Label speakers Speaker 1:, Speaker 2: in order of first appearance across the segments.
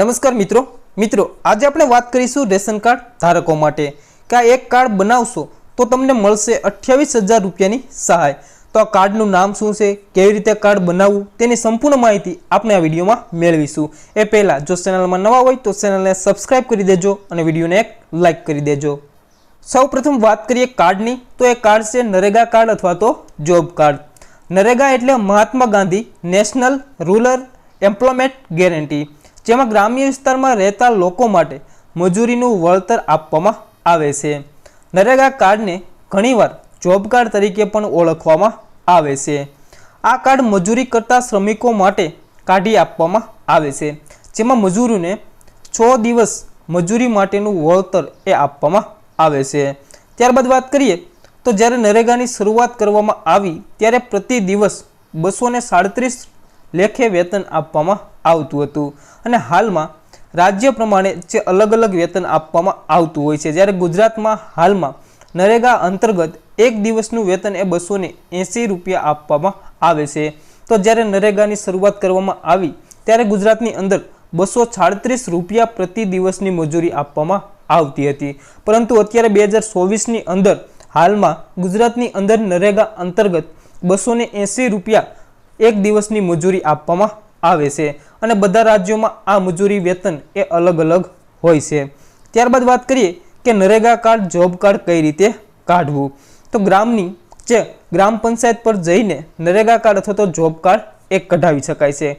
Speaker 1: નમસ્કાર મિત્રો. મિત્રો, આજે આપણે વાત કરીશું રેશન કાર્ડ ધારકો માટે. કે આ એક કાર્ડ બનાવશો તો તમને મળશે અઠ્યાવીસ હજાર રૂપિયાની સહાય. તો આ કાર્ડનું નામ શું છે? કેવી રીતે કાર્ડ બનાવવું? તેની સંપૂર્ણ માહિતી આપણે આ વિડીયોમાં મેળવીશું. એ પહેલાં, જો ચેનલમાં નવા હોય તો ચેનલને સબસ્ક્રાઈબ કરી દેજો અને વિડીયોને એક લાઇક કરી દેજો. સૌ પ્રથમ વાત કરીએ કાર્ડની, તો એ કાર્ડ છે નરેગા કાર્ડ અથવા તો જોબ કાર્ડ. નરેગા એટલે Mahatma Gandhi national rural employment guarantee. જેમાં ગ્રામ્ય વિસ્તારમાં રહેતા લોકો માટે મજૂરીનું વળતર આપવામાં આવે છે. નરેગા કાર્ડને ઘણીવાર જોબ કાર્ડ તરીકે પણ ઓળખવામાં આવે છે. આ કાર્ડ મજૂરી કરતા શ્રમિકો માટે કાઢી આપવામાં આવે છે, જેમાં મજૂરોને છ દિવસ મજૂરી માટેનું વળતર એ આપવામાં આવે છે. ત્યારબાદ વાત કરીએ તો જ્યારે નરેગાની શરૂઆત કરવામાં આવી, ત્યારે પ્રતિ દિવસ બસો સાડત્રીસ લેખે વેતન આપવામાં આવતું હતું. અને હાલમાં રાજ્ય પ્રમાણે જે અલગ અલગ વેતન આપવામાં આવતું હોય છે. જ્યારે ગુજરાતમાં હાલમાં નરેગા અંતર્ગત એક દિવસનું વેતન એ બસો એંસી રૂપિયા આપવામાં આવે છે. તો જ્યારે નરેગાની શરૂઆત કરવામાં આવી, ત્યારે ગુજરાતની અંદર બસો છાડત્રીસ રૂપિયા પ્રતિ દિવસની મજૂરી આપવામાં આવતી હતી. પરંતુ અત્યારે બે હજાર ચોવીસની અંદર હાલમાં ગુજરાતની અંદર નરેગા અંતર્ગત બસો એંસી રૂપિયા એક દિવસની મજૂરી આપવામાં આવે છે અને બધા રાજ્યોમાં આ મજૂરી વેતન એ અલગ અલગ હોય છે. ત્યારબાદ વાત કરીએ કે નરેગા કાર્ડ, જોબ કાર્ડ કઈ રીતે કાઢવું? તો ગ્રામની જે ગ્રામ પંચાયત પર જઈને નરેગા કાર્ડ અથવા તો જોબ કાર્ડ એ કઢાવી શકાય છે.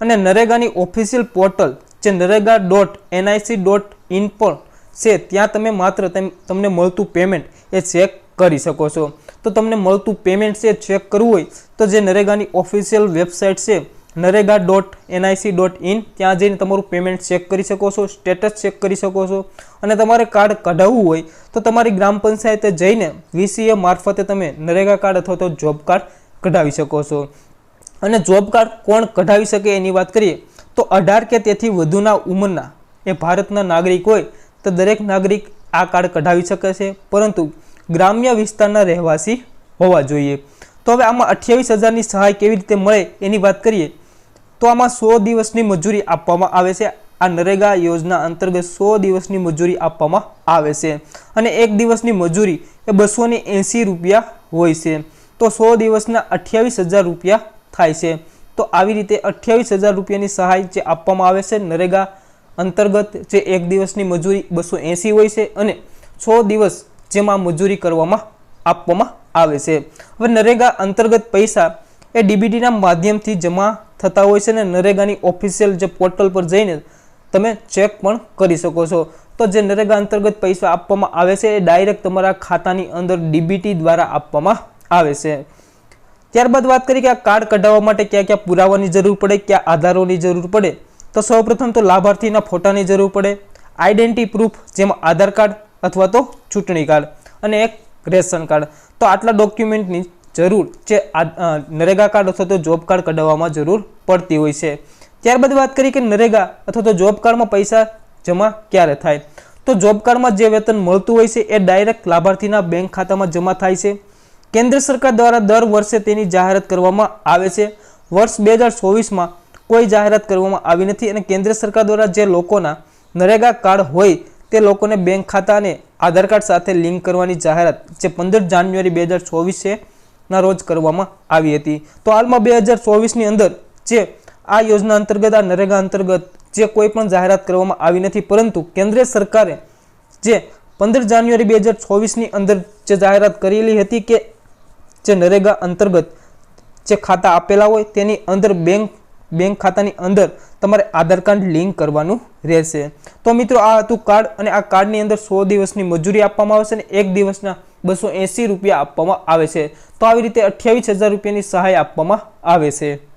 Speaker 1: અને નરેગાની ઓફિશિયલ પોર્ટલ જે NREGA dot NIC dot in પર છે, ત્યાં તમે માત્ર તેમ- તમને મળતું પેમેન્ટ એ ચેક કરી શકો છો. તો તમને મળતું પેમેન્ટ છે ચેક કરવું હોય, તો જે નરેગાની ઓફિશિયલ વેબસાઇટ છે, NREGA dot NIC dot in ત્યાં જઈને તમારું પેમેન્ટ ચેક કરી શકો છો સ્ટેટસ ચેક કરી શકો છો. અને તમારે કાર્ડ કઢાવવું હોય, તો તમારી ગ્રામ પંચાયતે જઈને વીસીએ મારફતે તમે નરેગા કાર્ડ અથવા તો જોબ કાર્ડ કઢાવી શકો છો. અને જોબ કાર્ડ કોણ કઢાવી શકે એની વાત કરીએ, તો અઢાર કે તેથી વધુના ઉંમરના એ ભારતના નાગરિક હોય, તો દરેક નાગરિક આ કાર્ડ કઢાવી શકે છે. પરંતુ ગ્રામ્ય વિસ્તારના રહેવાસી હોવા જોઈએ. તો હવે આમાં અઠ્યાવીસ હજારની સહાય કેવી રીતે મળે એની વાત કરીએ, તો આમાં સો દિવસની મજૂરી આપવામાં આવે છે. આ નરેગા યોજના અંતર્ગત સો દિવસની મજૂરી આપવામાં આવે છે અને એક દિવસની મજૂરી એ બસો એંસી રૂપિયા હોય છે. તો સો દિવસના અઠ્યાવીસ હજાર રૂપિયા થાય છે. તો આવી રીતે અઠ્યાવીસ હજાર રૂપિયાની સહાય જે આપવામાં આવે છે નરેગા અંતર્ગત જે એક દિવસની મજૂરી બસો એંસી હોય છે અને સો દિવસ જેમાં મજૂરી કરવામાં આપવામાં આવે છે. હવે નરેગા અંતર્ગત પૈસા એ ડીબીટીના માધ્યમથી જમા થતા હોય છે ને નરેગાની ઓફિશિયલ જે પોર્ટલ પર જઈને તમે ચેક પણ કરી શકો છો. તો જે નરેગા અંતર્ગત પૈસા આપવામાં આવે છે એ ડાયરેક્ટ તમારા ખાતાની અંદર ડીબીટી દ્વારા આપવામાં આવે છે. ત્યારબાદ વાત કરી કે આ કાર્ડ કઢાવવા માટે ક્યાં ક્યાં પુરાવાની જરૂર પડે, ક્યાં આધારોની જરૂર પડે? તો સૌપ્રથમ તો લાભાર્થીના ફોટાની જરૂર પડે. આઈડેન્ટિટી પ્રૂફ જેમાં આધાર કાર્ડ અથવા તો ચૂંટણી કાર્ડ અને એક રેશન કાર્ડ. તો આટલા ડોક્યુમેન્ટની જરૂર જે નરેગા કાર્ડ અથવા તો જોબ કાર્ડ કઢાવવામાં જરૂર પડતી હોય છે. ત્યારબાદ વાત કરીએ કે નરેગા અથવા તો જોબ કાર્ડમાં પૈસા જમા ક્યારે થાય? તો જોબ કાર્ડમાં જે વેતન મળતું હોય છે એ ડાયરેક્ટ લાભાર્થીના બેંક ખાતામાં જમા થાય છે. કેન્દ્ર સરકાર દ્વારા દર વર્ષે તેની જાહેરાત કરવામાં આવે છે. વર્ષ બે હજાર ચોવીસમાં કોઈ જાહેરાત કરવામાં આવી નથી અને કેન્દ્ર સરકાર દ્વારા જે લોકોના નરેગા કાર્ડ હોય તે લોકોને બેંક ખાતાને આધાર કાર્ડ સાથે લિંક કરવાની જાહેરાત જે પંદર જાન્યુઆરી બે હજાર ચોવીસ છે ના રોજ કરવામાં આવી હતી. તો હાલમાં બે હજાર ચોવીસની અંદર જે આ યોજના અંતર્ગત, આ નરેગા અંતર્ગત જે કોઈ પણ જાહેરાત કરવામાં આવી નથી, પરંતુ કેન્દ્ર સરકારે જે પંદર જાન્યુઆરી બે હજાર ચોવીસની અંદર જે જાહેરાત કરેલી હતી કે જે નરેગા અંતર્ગત જે ખાતા આપેલા હોય તેની અંદર બેંક બેંક ખાતાની અંદર તમારે આધાર કાર્ડ લિંક કરવાનું રહેશે. તો મિત્રો, આ હતું કાર્ડ અને આ કાર્ડની અંદર સો દિવસની મજૂરી આપવામાં આવે છે અને એક દિવસના બસો રૂપિયા આપવામાં આવે છે. તો આવી રીતે અઠ્યાવીસ રૂપિયાની સહાય આપવામાં આવે છે.